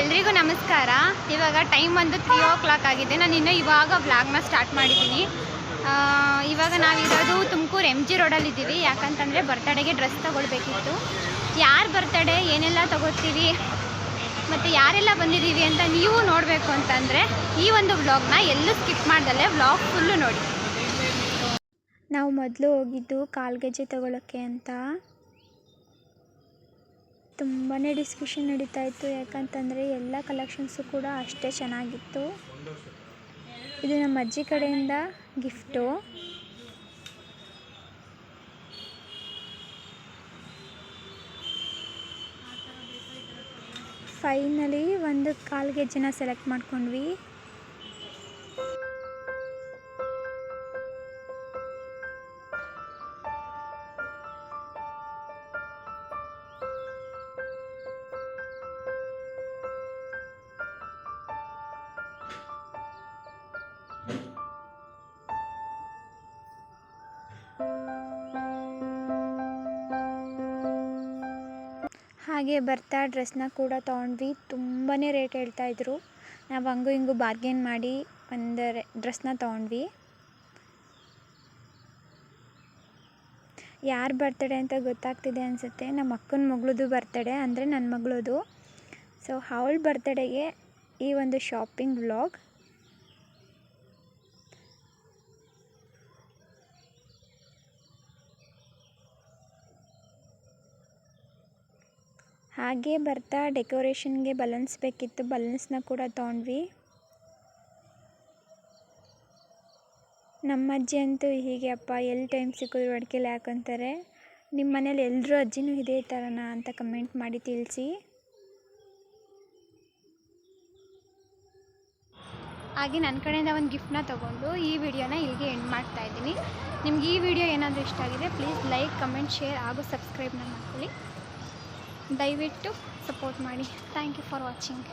ಎಲ್ರಿಗೂ ನಮಸ್ಕಾರ. ಇವಾಗ ಟೈಮ್ ಬಂದು ತ್ರೀ ಓ ಕ್ಲಾಕ್ ಆಗಿದೆ. ನಾನು ಇನ್ನೂ ಇವಾಗ ವ್ಲಾಗ್ನ ಸ್ಟಾರ್ಟ್ ಮಾಡಿದ್ದೀನಿ. ಇವಾಗ ನಾವಿರೋದು ತುಮಕೂರು ಎಂ ಜಿ ರೋಡಲ್ಲಿದ್ದೀವಿ ಯಾಕಂತಂದರೆ ಬರ್ತಡೆಗೆ ಡ್ರೆಸ್ ತೊಗೊಳ್ಬೇಕಿತ್ತು. ಯಾರು ಬರ್ತಡೆ ಏನೆಲ್ಲ ತೊಗೋತೀವಿ ಮತ್ತು ಯಾರೆಲ್ಲ ಬಂದಿದ್ದೀವಿ ಅಂತ ನೀವು ನೋಡಬೇಕು ಅಂತಂದರೆ ಈ ಒಂದು ವ್ಲಾಗ್ನ ಎಲ್ಲೂ ಸ್ಕಿಪ್ ಮಾಡ್ದಲ್ಲೇ ವ್ಲಾಗ್ ಫುಲ್ಲು ನೋಡಿ. ನಾವು ಮೊದಲು ಹೋಗಿದ್ದು ಕಾಲ್ಗೆಜ್ಜೆ ತೊಗೊಳಕ್ಕೆ ಅಂತ. ತುಂಬಾ ಡಿಸ್ಕಷನ್ ನಡೀತಾ ಇತ್ತು. ಯಾಕಂತಂದರೆ ಎಲ್ಲ ಕಲೆಕ್ಷನ್ಸು ಕೂಡ ಅಷ್ಟೇ ಚೆನ್ನಾಗಿತ್ತು. ಇದು ನಮ್ಮ ಅಜ್ಜಿ ಕಡೆಯಿಂದ ಗಿಫ್ಟು ಫೈನಲಿ ಒಂದು ಕಾಲು ಗೆಜ್ಜೆನ ಸೆಲೆಕ್ಟ್ ಮಾಡ್ಕೊಂಡ್ವಿ. ಹಾಗೆ ಬರ್ತಾ ಡ್ರೆಸ್ನ ಕೂಡ ತೊಗೊಂಡ್ವಿ. ತುಂಬಾ ರೇಟ್ ಹೇಳ್ತಾ ಇದ್ದರು ನಾವು ಹಂಗೂ ಹಿಂಗೂ ಬಾರ್ಗೇನ್ ಮಾಡಿ ಒಂದು ಡ್ರೆಸ್ನ ತೊಗೊಂಡ್ವಿ. ಯಾರು ಬರ್ತಡೇ ಅಂತ ಗೊತ್ತಾಗ್ತಿದೆ ಅನಿಸುತ್ತೆ. ನಮ್ಮ ಅಕ್ಕನ ಮಗಳದು ಬರ್ತಡೇ ಅಂದರೆ ನನ್ನ ಮಗಳದು. ಸೊ ಅವಳ ಬರ್ತಡೇಗೆ ಈ ಒಂದು ಶಾಪಿಂಗ್ ವ್ಲಾಗ್ ಹಾಗೆ ಬರ್ತಾ ಡೆಕೋರೇಷನ್ಗೆ ಬಲೂನ್ಸ್ ಬೇಕಿತ್ತು. ಬಲೂನ್ಸ್ನ ಕೂಡ ತೊಗೊಂಡ್ವಿ. ನಮ್ಮ ಅಜ್ಜಿ ಅಂತೂ ಹೀಗೆ, ಅಪ್ಪ ಎಲ್ಲಿ ಟೈಮ್ ಸಿಕ್ಕಿದ್ರು ಅಡ್ಕೆಲಿ ಹಾಕೊಂತಾರೆ ನಿಮ್ಮ ಮನೇಲಿ ಎಲ್ಲರೂ ಅಜ್ಜಿನೂ ಇದೇ ಥರನಾ ಅಂತ ಕಮೆಂಟ್ ಮಾಡಿ ತಿಳಿಸಿ. ಹಾಗೆ ನನ್ನ ಕಡೆಯಿಂದ ಒಂದು ಗಿಫ್ಟ್ನ ತೊಗೊಂಡು ಈ ವಿಡಿಯೋನ ಇಲ್ಲಿಗೆ ಎಂಡ್ ಮಾಡ್ತಾ ಇದ್ದೀನಿ. ನಿಮ್ಗೆ ಈ ವಿಡಿಯೋ ಏನಾದರೂ ಇಷ್ಟ ಆಗಿದೆ ಪ್ಲೀಸ್ ಲೈಕ್ ಕಮೆಂಟ್ ಶೇರ್ ಹಾಗೂ ಸಬ್ಸ್ಕ್ರೈಬ್ನ ಮಾಡ್ಕೊಳ್ಳಿ. ದಯವಿಟ್ಟು ಸಪೋರ್ಟ್ ಮಾಡಿ. Thank you for watching